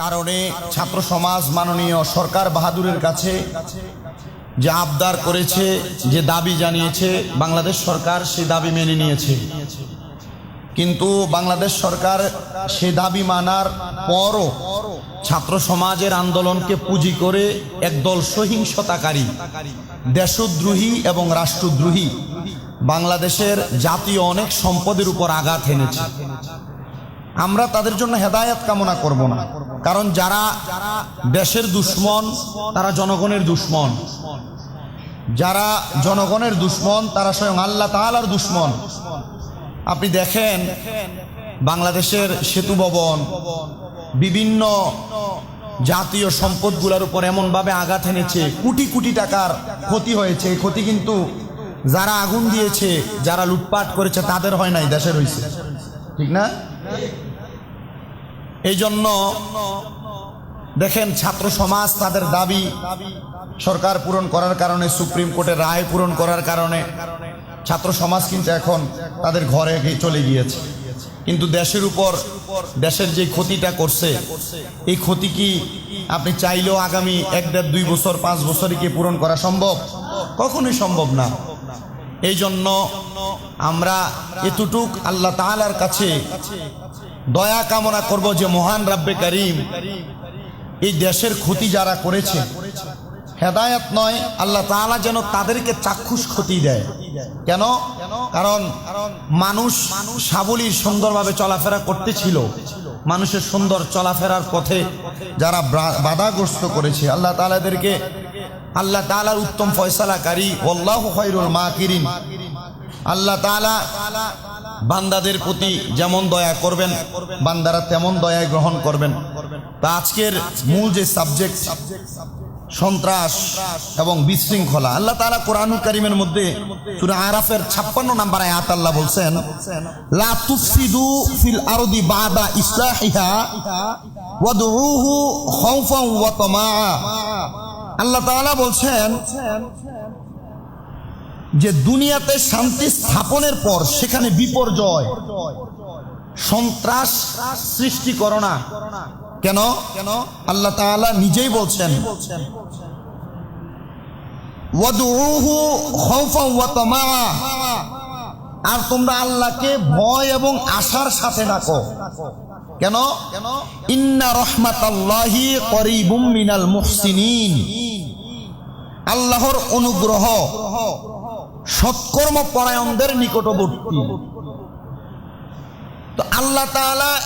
কারণে ছাত্র সমাজ মাননীয় সরকার বাহাদুরের কাছে যে আবদার করেছে, যে দাবি জানিয়েছে, বাংলাদেশ সরকার সে দাবি মেনে নিয়েছে। কিন্তু বাংলাদেশ সরকার সে দাবি মানার পরও ছাত্র সমাজের আন্দোলনকে পুঁজি করে একদল সহিংসতাকারী, দেশদ্রোহী এবং রাষ্ট্রদ্রোহী বাংলাদেশের জাতীয় অনেক সম্পদের উপর আঘাত এনেছে। আমরা তাদের জন্য হেদায়েত কামনা করব না। কারণ যারা দেশের দুশ্মন, তারা জনগণের দুশ্মন। যারা জনগণের দুশ্মন, তারা স্বয়ং আল্লাহ তাআলার দুশ্মন। আপনি দেখেন, বাংলাদেশের সেতু ভবন, বিভিন্ন জাতীয় সম্পদগুলোর উপর এমনভাবে আঘাত এনেছে, কোটি কোটি টাকার ক্ষতি হয়েছে। এই ক্ষতি কিন্তু যারা আগুন দিয়েছে, যারা লুটপাট করেছে, তাদের হয় নাই, দেশের হয়েছে ঠিক না? এই জন্য দেখেন ছাত্র সমাজ তাদের দাবি সরকার পূরণ করার কারণে, সুপ্রিম কোর্টের রায় পূরণ করার কারণে ছাত্র সমাজ কিন্তু এখন তাদের ঘরে চলে গিয়েছে। কিন্তু দেশের উপর, দেশের যে ক্ষতিটা করছে, এই ক্ষতি কি আপনি চাইলেও আগামী এক দেড় দুই বছর, পাঁচ বছরে কি পূরণ করা সম্ভব? কখনোই সম্ভব না। এই জন্য আমরা এতটুক আল্লাহ তাআলার কাছে দয়া কামনা করব যে মহান রাব্বে করিম এই দেশের ক্ষতি যারা করেছে, হেদায়ত নয়, আল্লাহ তাআলা যেন তাদেরকে চাক্ষুষ ক্ষতি দেয়। কেন? কারণ মানুষ সাবলীর সুন্দরভাবে চলাফেরা করতেছিল। মানুষের সুন্দর চলাফেরার পথে যারা বাধাগ্রস্ত করেছে, আল্লাহ তাআলাদেরকে আল্লাহ তাআলার উত্তম ফয়সালাকারী আল্লাহ খৈরুল মাকিরিন। আল্লাহ তালা বান্দাদের প্রতি যেমন দয়া করবেন, বান্দারা তেমন দয়ায় গ্রহণ করবেন। তা আজকের মূল যে সাবজেক্ট, সন্ত্রাস এবং বিশৃঙ্খলা, আল্লাহ তাআলা কোরআন কারীমের মধ্যে আরাফের 56 নম্বর আয়াত আল্লাহ বলছেন ফিল আরদি বাদা ইসলাহিহা, ওয়াদউহু খাউফান ওয়া আল্লাহ তাআলা বলছেন যে দুনিয়াতে শান্তি স্থাপনের পর সেখানে বিপর্যয়, সন্ত্রাস সৃষ্টি করো না। কেন? কেন? আল্লাহ তাআলা নিজেই বলছেন আর তোমরা আল্লাহকে ভয় এবং আশার সাথে ডাকো। কেন? ইন্না আল্লাহর অনুগ্রহ সৎকর্ম পরায়ণদের নিকটবর্তী। তো আল্লাহ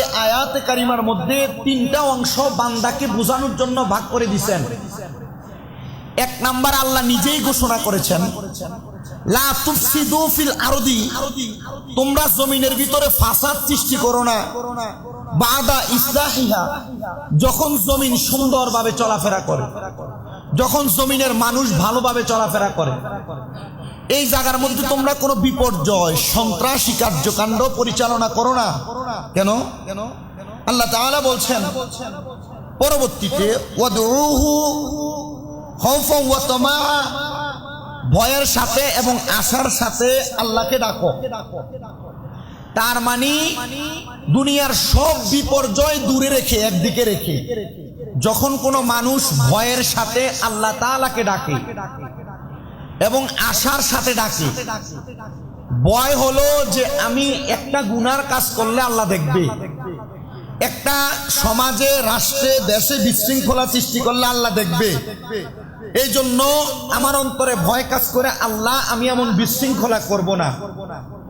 এই আয়াতে কারিমার মধ্যে তিনটা অংশ বান্দাকে বোঝানোর জন্য ভাগ করে দিছেন। এক নাম্বার আল্লাহ নিজেই ঘোষণা করেছেন তোমরা জমিনের ভিতরে ফাসাদ সৃষ্টি করো না। বাদা ইসলাহিহা, যখন জমিন সুন্দরভাবে চলাফেরা করে, যখন জমিনের মানুষ ভালোভাবে চলাফেরা করে, এই জায়গার মধ্যে তোমরা কোনো বিপর্যয়, সন্ত্রাসী কার্যকাণ্ড পরিচালনা করো না। কেন? আল্লাহ তাআলা বলছেন, পরবর্তীতে ভয়ের সাথে এবং আশার সাথে আল্লাহকে ডাকো। তার মানে দুনিয়ার সব বিপর্যয় দূরে রেখে, একদিকে রেখে। যখন কোনো মানুষ ভয়ের সাথে আল্লাহ তালাকে ডাকে এবং আশার সাথে ডাকে, ভয় হলো যে আমি একটা গুনার কাজ করলে আল্লাহ দেখবে। একটা সমাজে, রাষ্ট্রে, দেশে বিশৃঙ্খলা সৃষ্টি করলে আল্লাহ দেখবে। এই জন্য আমার অন্তরে ভয় কাজ করে, আল্লাহ আমি এমন বিশৃঙ্খলা করব না।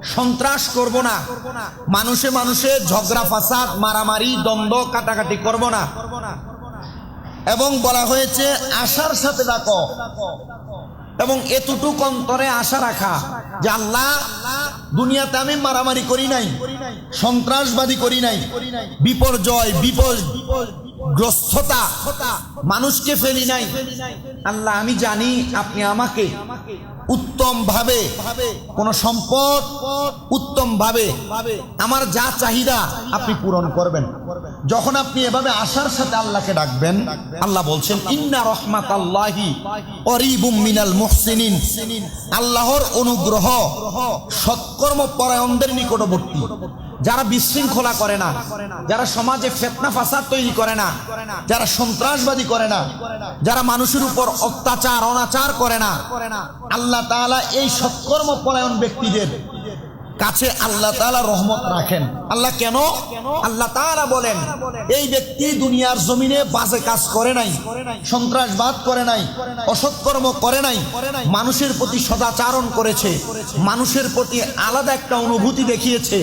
সন্ত্রাস করব না। মানুষে মানুষে ঝগড়া, ফাসাদ, মারামারি, দ্বন্দ্ব, কাটাকাটি করব না। এবং বলা হয়েছে, আশার সাথে ডাকো। এবং এতটুক অন্তরে আশা রাখা যে আল্লাহ, দুনিয়াতে আমি মারামারি করি নাই, সন্ত্রাসবাদী করি নাই, বিপর্যয় বিপদ গ্রস্ততা মানুষকে ফেলি নাই। আল্লাহ, আমি জানি আপনি আমাকে উত্তম ভাবে কোন সম্পদ উত্তম ভাবে আমার যা চাহিদা আপনি পূরণ করবেন। যখন আপনি এভাবে আশার সাথে আল্লাহকে ডাকবেন, আল্লাহ বলছেন, ইন্না রহমাত আল্লাহি মিনাল মুহসিনিন। আল্লাহর অনুগ্রহ সৎকর্ম পরায়ণদের নিকটবর্তী। যারা বিশৃঙ্খলা করে না যারা সমাজে ফেতনা ফাসাদ তৈরি করে না যারা সন্ত্রাসবাদী করে না যারা মানুষের উপর অত্যাচার অনাচার করে না আল্লাহ তাআলা এই সৎকর্ম পরায়ণ ব্যক্তিদের কাছে আল্লাহ তাআলা রহমত রাখেন। আল্লাহ কেন? আল্লাহ তাআলা বলেন, এই ব্যক্তি দুনিয়ার জমিনে বাজে কাজ করে নাই, সন্ত্রাসবাদ করে নাই অসৎকর্ম করে নাই, মানুষের প্রতি সদাচারণ করেছে, মানুষের প্রতি আলাদা একটা অনুভূতি দেখিয়েছে,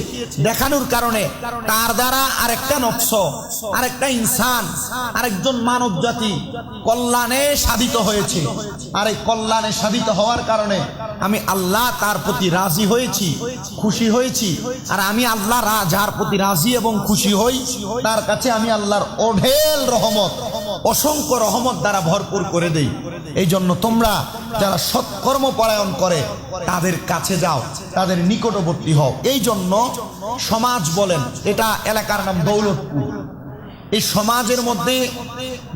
দেখানোর কারণে তার দ্বারা আরেকটা নফস আরেকটা ইনসান, আরেকজন মানব জাতি কল্যাণে সাধিত হয়েছে। আর এই কল্যাণে সাধিত হওয়ার কারণে আমি আল্লাহ তার প্রতি রাজি হয়েছি খুশি হয়েছি। আর আমি আল্লাহ যার প্রতি রাজি এবং খুশি হই, তার কাছে আমি আল্লাহর অঢেল রহমত, অসংখ্য রহমত দ্বারা ভরপুর করে দেই। এই জন্য তোমরা যারা সৎকর্ম পরায়ণ করে, তাদের কাছে যাও, তাদের নিকটবর্তী হও। এই জন্য সমাজ বলেন, এটা এলাকার নাম দৌলতপুর। এই সমাজের মধ্যে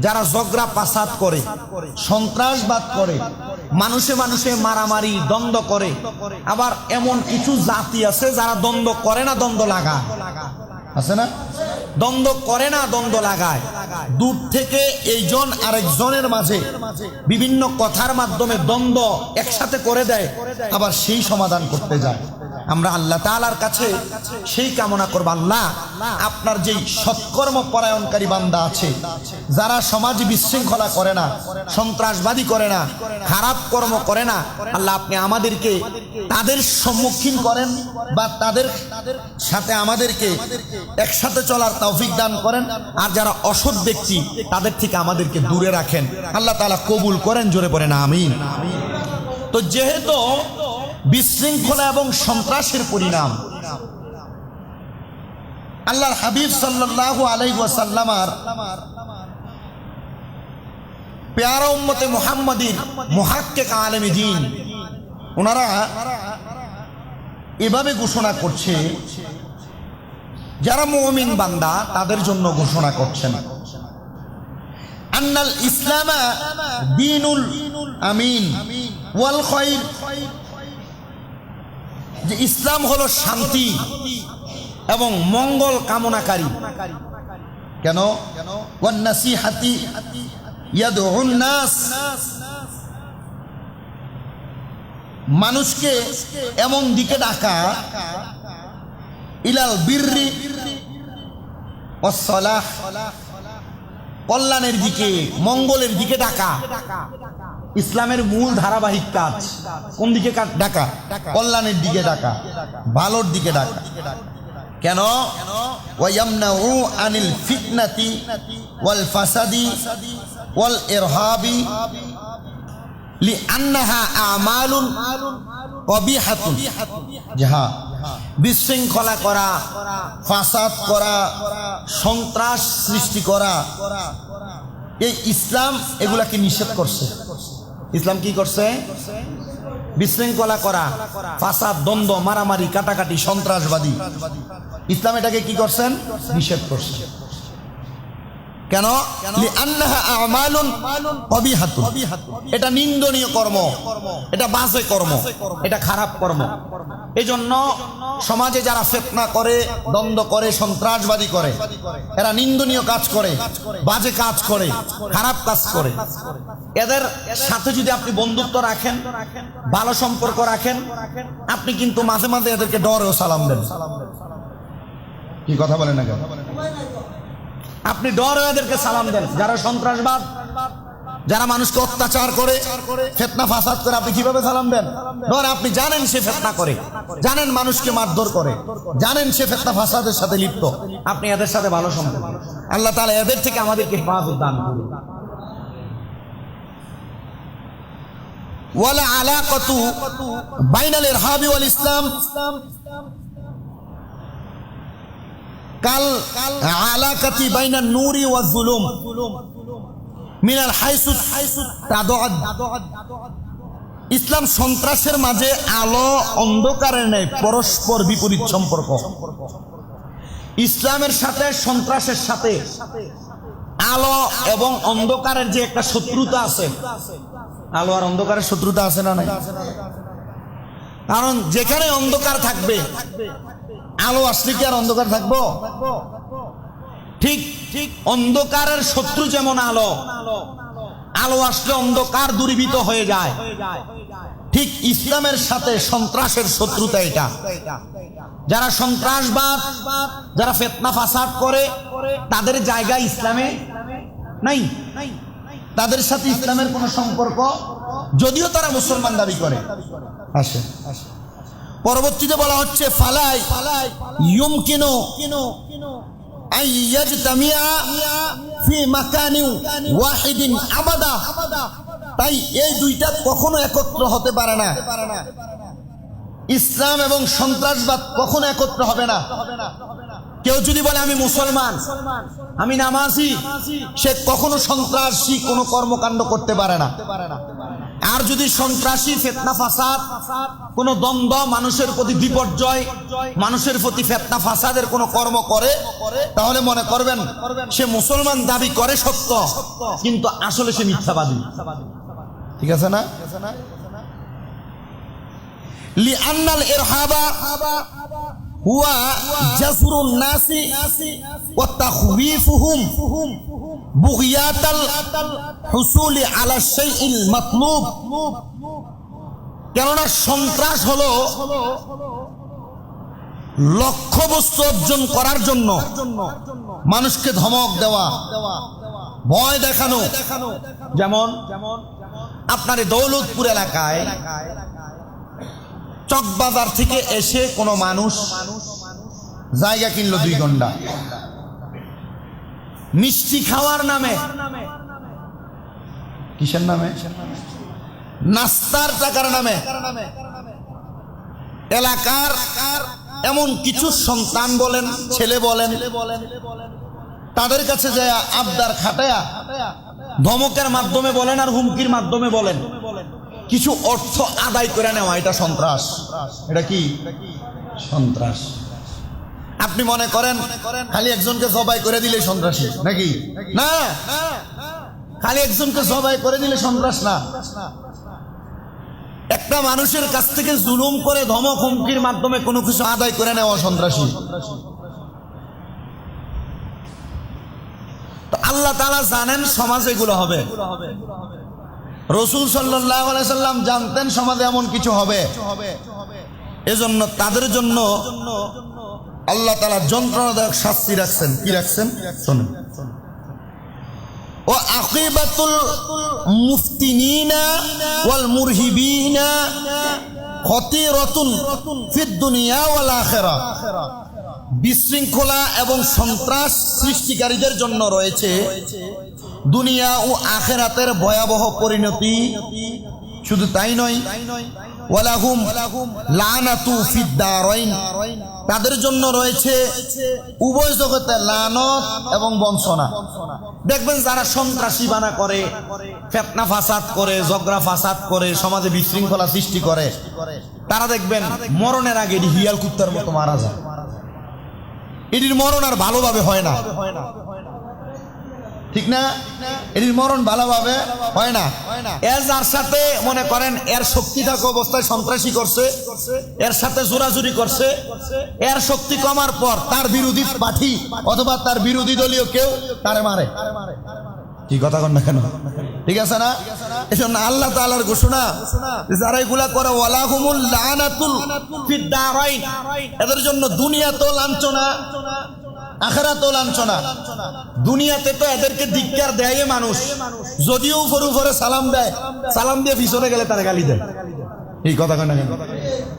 যারা জগরা পাসাদ করে, সন্ত্রাসবাদ করে মানুষে মানুষে মারামারি, দ্বন্দ্ব করে। আবার এমন কিছু জাতি আছে যারা দ্বন্দ্ব করে না, দ্বন্দ্ব লাগা আছে না? দ্বন্দ্ব করে না, দ্বন্দ্ব লাগায়। দূর থেকে এইজন আরেকজনের মাঝে বিভিন্ন কথার মাধ্যমে দ্বন্দ্ব একসাথে করে দেয়, আবার সেই সমাধান করতে যায়। আমরা আল্লাহ তাআলার কাছে সেই কামনা করব, আল্লাহ, আপনার যেই সৎকর্ম পরায়ণকারী বান্দা আছে, যারা সমাজ বিশৃঙ্খলা করে না, সন্ত্রাসবাদী করে না, খারাপ কর্ম করে না, আল্লাহ, আপনি আমাদেরকে তাদের সম্মুখীন করেন বা তাদের সাথে আমাদেরকে একসাথে চলার তৌফিক দান করেন, আর যারা অসৎ ব্যক্তি, তাদের থেকে আমাদেরকে দূরে রাখেন। আল্লাহ তাআলা কবুল করেন, জোরে পড়েন আমিন। তো যেহেতু বিশৃঙ্খলা এবং সন্ত্রাসের পরিণাম। আল্লাহর হাবিব সাল্লাল্লাহু আলাইহি ওয়াসাল্লামার পেয়ারা উম্মতে মুহাম্মাদিন মুহাক্কিক আলেম দিন, ওনারা এভাবে ঘোষণা করছে, যারা মুমিন বান্দা তাদের জন্য ঘোষণা করছেন আন্নাল ইসলামা দিনুল আমিন ওয়াল খায়র যে ইসলাম হলো শান্তি এবং মঙ্গল কামনাকারী। কেন? মানুষকে এমন দিকে ডাকা ইলাল বিররি ওয়াসসালাহ। কল্যাণের দিকে, মঙ্গলের দিকে ডাকা। ইসলামের মূল ধারাবাহিক কাজ। কোন দিকে ডাকা কল্যাণের দিকে ডাকা ভালোর দিকে ডাকা কেন? আনিল ফিতনাতি ওয়াল ফাসাদি ওয়াল ইরহাবি আমালুন কবিহাতুন। যাহা বিশৃঙ্খলা করা, ফাসাদ করা, সন্ত্রাস সৃষ্টি করা, এই ইসলাম এগুলাকে নিষেধ করছে। ইসলাম কি করছে? বিশৃঙ্খলা করা, ফাসাদ, দ্বন্দ্ব, মারামারি, কাটাকাটি, সন্ত্রাসবাদী। ইসলাম এটাকে কি করছেন? নিষেধ করছে কেন। এটা নিন্দনীয় কর্ম। এটা বাজে কর্ম। এটা খারাপ কর্ম। এই জন্য সমাজে যারা ফেতনা করে, দ্বন্দ্ব করে, সন্ত্রাসবাদী করে, এরা নিন্দনীয় কাজ করে, বাজে কাজ করে, খারাপ কাজ করে। এদের সাথে যদি আপনি বন্ধুত্ব রাখেন, ভালো সম্পর্ক রাখেন, আপনি কিন্তু মাঝে মাঝে এদেরকে ডরেও সালাম দেন। কি কথা বলেন না কেন? আপনি ডর এদেরকে সালাম দেন। যারা সন্ত্রাসবাদ, যারা মানুষকে অত্যাচার করে, ফেতনা, ফাসাদ করে, আপনি কীভাবে সালাম দেন? ধর আপনি জানেন সে ফেতনা করে, জানেন মানুষকে মারধর করে, জানেন সে ফেতনা, ফাসাদের সাথে লিপ্ত। আপনি এদের সাথে ভালো সম্পর্ক। আল্লাহ তাআলা এদের থেকে আমাদেরকে হেফাজত দান করুন। ওয়ালা আলাকাতু বাইনাল ইরহাবি ওয়াল ইসলাম। কাল আলাকাতি বাইনান নূরি ওয়াজ জুলুম। মিনাল ইসলাম সন্ত্রাসের মাঝে আলো অন্ধকারের নেই, পরস্পর বিপরীত সম্পর্ক। ইসলামের সাথে, সন্ত্রাসের সাথে। আলো এবং অন্ধকারের যে একটা শত্রুতা আছে। আলো আর অন্ধকারের শত্রুতা আছে না নাই? কারণ যেখানে অন্ধকার থাকবে আলো আসলে কি আর অন্ধকার থাকব? ঠিক ঠিক অন্ধকারের শত্রু যেমন আলো আলো আসলে অন্ধকার দূরীভূত হয়ে যায়। ঠিক ইসলামের সাথে সন্ত্রাসের শত্রুতা এটা। যারা সন্ত্রাসবাদ, যারা ফেতনা ফাসাদ করে, তাদের জায়গা ইসলামে নাই। তাদের সাথে ইসলামের কোনো সম্পর্ক, যদিও তারা মুসলমান দাবি করে। আসে পরবর্তীতে বলা হচ্ছে ফালাই ইয়ুম কিনো ওয়াহিদিন তাই এই দুইটা কখনো একত্র হতে পারে না। ইসলাম এবং সন্ত্রাসবাদ কখনো একত্র হবে না। কেউ যদি বলে, আমি মুসলমান, আমি নামাজি, সে কখনো সন্ত্রাসী কোনো কর্মকাণ্ড করতে পারে না। আর যদি সন্ত্রাসী, ফেতনা, ফাসাদ, কোন দ্বন্দ্ব মানুষের প্রতি বিপর্যয়, মানুষের প্রতি ফেতনা, ফাসাদের কোনো কর্ম করে, তাহলে মনে করবেন সে মুসলমান দাবি করে সত্য, কিন্তু আসলে সে মিথ্যাবাদী। ঠিক আছে না? লি আন্নাল লিআনাল এরহাবা হুয়া নাসি কেননা সন্ত্রাস হল লক্ষ্য বস্তু অর্জন করার জন্য। মানুষকে ধমক দেওয়া, ভয় দেখানো। যেমন আপনার দৌলতপুর এলাকায় চকবাজার থেকে এসে কোনো মানুষ জায়গা কিনলো দুই ঘণ্টা। মিষ্টি খাওয়ার নামে। কিসের নামে? নাস্তার টাকার নামে। এলাকার এমন কিছু সন্তান বলেন, ছেলে বলেন, তাদের কাছে যায় আবদার খাটায়া ধমকের মাধ্যমে বলেন আর হুমকির মাধ্যমে বলেন। কিছু অর্থ আদায় করে নেওয়া, এটা সন্ত্রাস। এটা কি? সন্ত্রাস। আপনি মনে করেন, খালি একজনকে জবাই করে দিলে সন্ত্রাসী, নাকি? না। খালি একজনকে জবাই করে দিলে সন্ত্রাস না। একটা মানুষের কাছ থেকে জুলুম করে ধমক হুমকির মাধ্যমে কোনো কিছু আদায় করে নেওয়া সন্ত্রাসী। আল্লাহ তালা জানেন সমাজ এগুলো হবে। রসুল সাল্লাম জানতেন সমাজে এমন কিছু হবে। এজন্য তাদের জন্য আল্লাহ তালা যন্ত্রণাদায়ক শাস্তি রাখছেন। কি রাখছেন? শোনেন। ও আকিবাতুল মুফতিনিনা ওয়াল দুনিয়া ওয়াল আখিরা বিশৃঙ্খলা এবং সন্ত্রাস সৃষ্টিকারীদের জন্য রয়েছে দুনিয়া ও আখেরাতের ভয়াবহ পরিণতি। শুধু তাই নয় তাদের জন্য রয়েছে উভয় জগতে লানত এবং বঞ্চনা। দেখবেন যারা সন্ত্রাসী বানা করে, ফেতনা ফাসাদ করে জগরা ফাসাদ করে, সমাজে বিশৃঙ্খলা সৃষ্টি করে, তারা দেখবেন মরণের আগে হিয়াল কুত্তার মতো মারা যায়। এটির মরণ আর ভালোভাবে হয় না। ঠিক না? এটির মরণ ভালোভাবে হয় না। এর যার সাথে মনে করেন, এর শক্তি থাকা অবস্থায় সন্ত্রাসী করছে, এর সাথে জোরাজুরি করছে, এর শক্তি কমার পর তার বিরোধী পাঠি অথবা তার বিরোধী দলীয় কেউ তারে মারে। কি কথা কন না কেন? ঠিক আছে না? এজন্য আল্লাহ তাআলার ঘোষণা যারা এগুলা করে লানাতুল এদের জন্য দুনিয়া তো লাঞ্ছনা আখেরা তো লাঞ্ছনা। দুনিয়াতে তো এদেরকে ধিক্কার দেয় মানুষ। যদিও উপর উপরে সালাম দেয়, সালাম দিয়ে পিছনে গেলে তারা গালি দেয়। এই কথা কেন কেন?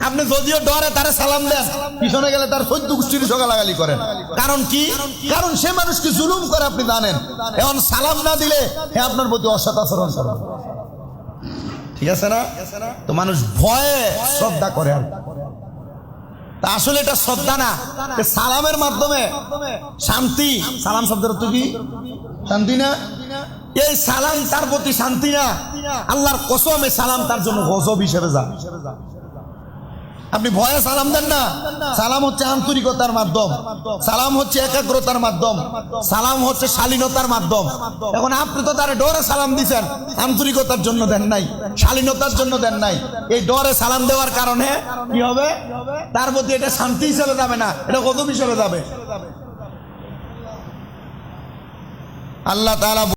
আপনি যদিও ডরে তারে সালাম দেন। পিছনে গেলে তার সদ্য গোষ্ঠীর সকালাগালি করেন। কারণ কি? কারণ সে মানুষকে জুলুম করে আপনি জানেন। এখন সালাম না দিলে হ্যাঁ আপনার প্রতি অসৎ আচরণ করে। ঠিক আছে না? তো মানুষ ভয়ে শ্রদ্ধা করে আর তা আসলে এটা শ্রদ্ধা না। সালামের মাধ্যমে শান্তি। সালাম শব্দের কি? শান্তি না? এই সালাম তার প্রতি শান্তি না। আল্লাহর কসম এই সালাম তার জন্য গজব হিসেবে যা আপনি ভয়ে সালাম দেন না। সালাম হচ্ছে আন্তরিকতার মাধ্যম। সালাম হচ্ছে একাগ্রতার মাধ্যম। সালাম হচ্ছে শালীনতার মাধ্যম। এখন আপনি তো তার ডরে সালাম দিছেন। আন্তরিকতার জন্য দেন নাই। শালীনতার জন্য দেন নাই। এই ডরে সালাম দেওয়ার কারণে কি হবে? তার প্রতি এটা শান্তি হিসেবে যাবে না। এটা কদম হিসেবে যাবে। আল্লাহ তাআলা